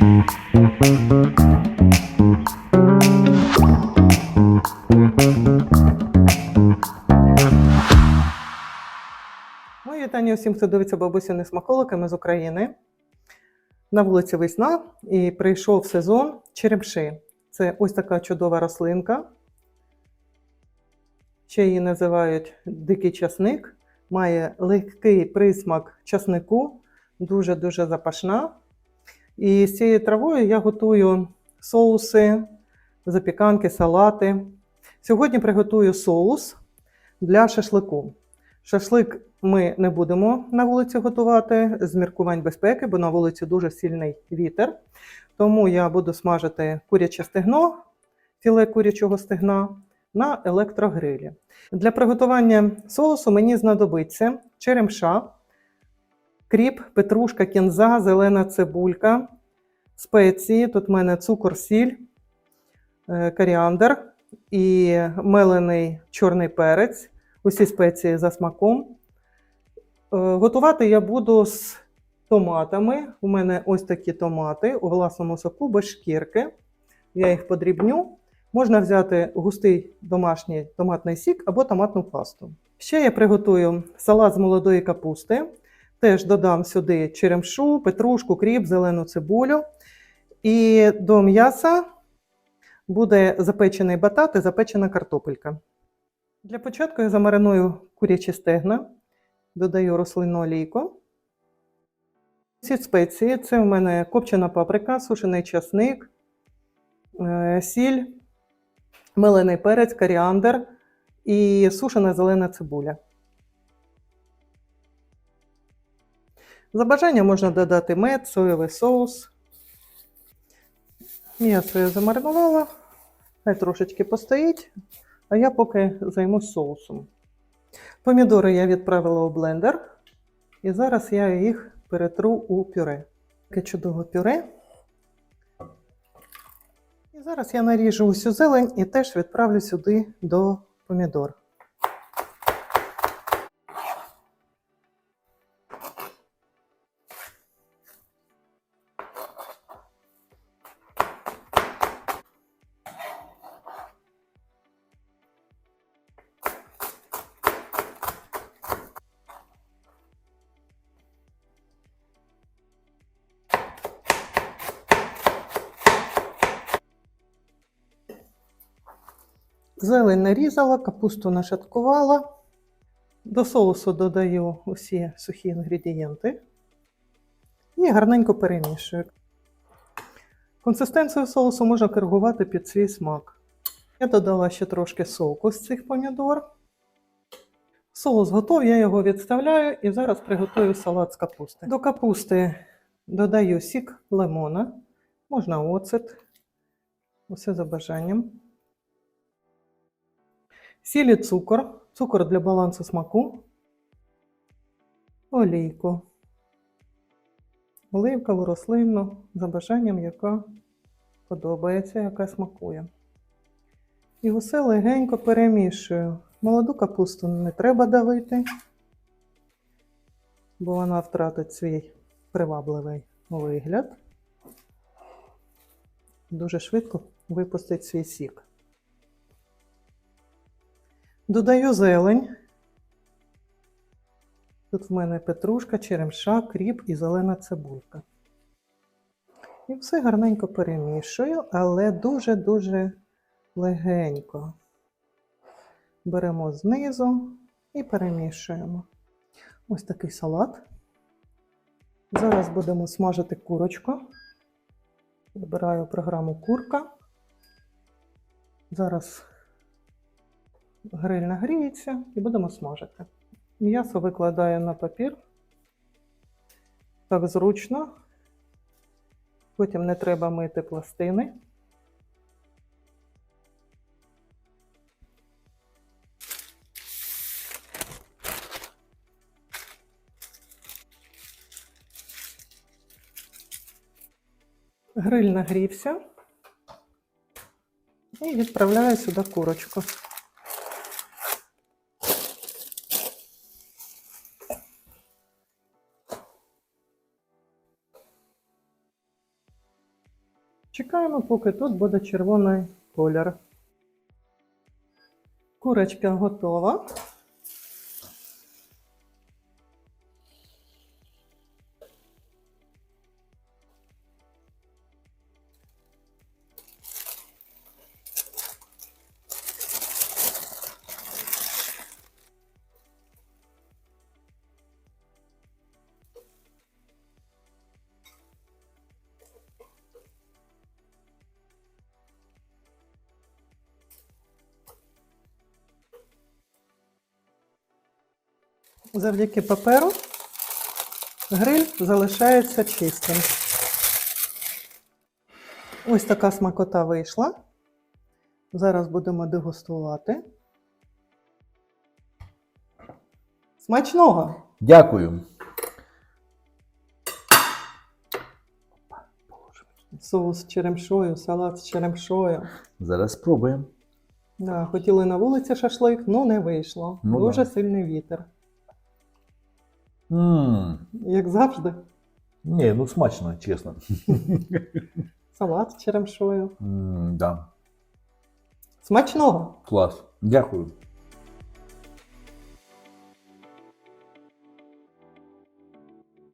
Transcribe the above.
Мої вітання усім, хто дивиться бабусіни смаколиками з України. На вулиці весна і прийшов сезон черемши. Це ось така чудова рослинка. Ще її називають дикий часник. Має легкий присмак часнику, дуже-дуже запашна. І з цією травою я готую соуси, запіканки, салати. Сьогодні приготую соус для шашлику. Шашлик ми не будемо на вулиці готувати з міркувань безпеки, бо на вулиці дуже сильний вітер. Тому я буду смажити куряче стегно, філе курячого стегна на електрогрилі. Для приготування соусу мені знадобиться черемша, кріп, петрушка, кінза, зелена цибулька, спеції. Тут в мене цукор, сіль, е, коріандр і мелений чорний перець. Усі спеції за смаком. Е, Готувати я буду з томатами. У мене ось такі томати у власному соку без шкірки. Я їх подрібню. Можна взяти густий домашній томатний сік або томатну пасту. Ще я приготую салат з молодої капусти. Теж додам сюди черемшу, петрушку, кріп, зелену цибулю. І до м'яса буде запечений батат і запечена картопелька. Для початку я замариную курячі стегна, додаю рослинну олійку. Ці спеції це в мене копчена паприка, сушений часник, е, сіль, мелений перець, коріандр і сушена зелена цибуля. За бажанням можна додати мед, соєвий соус. М'ясо я замаринувала, хай трошечки постоїть, а я поки займусь соусом. Помідори я відправила у блендер, і зараз я їх перетру у пюре. Таке чудове пюре. І зараз я наріжу усю зелень і теж відправлю сюди до помідор. Зелень нарізала, капусту нашаткувала. До соусу додаю усі сухі інгредієнти і гарненько перемішую. Консистенцію соусу можна коригувати під свій смак. Я додала ще трошки соку з цих помідор. Соус готов, я його відставляю і зараз приготую салат з капусти. До капусти додаю сік лимона, можна оцет, усе за бажанням. Сіль і цукор, цукор для балансу смаку, олійку, оливкову рослинну за бажанням, яка подобається, яка смакує. І усе легенько перемішую. Молоду капусту не треба давити, бо вона втратить свій привабливий вигляд. Дуже швидко випустить свій сік. Додаю зелень. Тут в мене петрушка, черемша, кріп і зелена цибулька. І все гарненько перемішую, але дуже-дуже легенько. Беремо знизу і перемішуємо. Ось такий салат. Зараз будемо смажити курочку. Вибираю програму курка. Зараз гриль нагріється і будемо смажити. М'ясо викладаю на папір. Так зручно. Потім не треба мити пластини. Гриль нагрівся і відправляю сюди курочку. Чекаємо, поки тут буде червоний колір. Курочка готова. Завдяки паперу гриль залишається чистим. Ось така смакота вийшла. Зараз будемо дегустувати. Смачного! Дякую. Соус з черемшою, салат з черемшою. Зараз спробуємо. Да, хотіли на вулиці шашлик, ну не вийшло. Ну Дуже да. сильний вітер. Ммм. Як завжди, Ні, ну смачно, чесно. салат з черемшою. Ммм, да. Смачного! Клас. Дякую.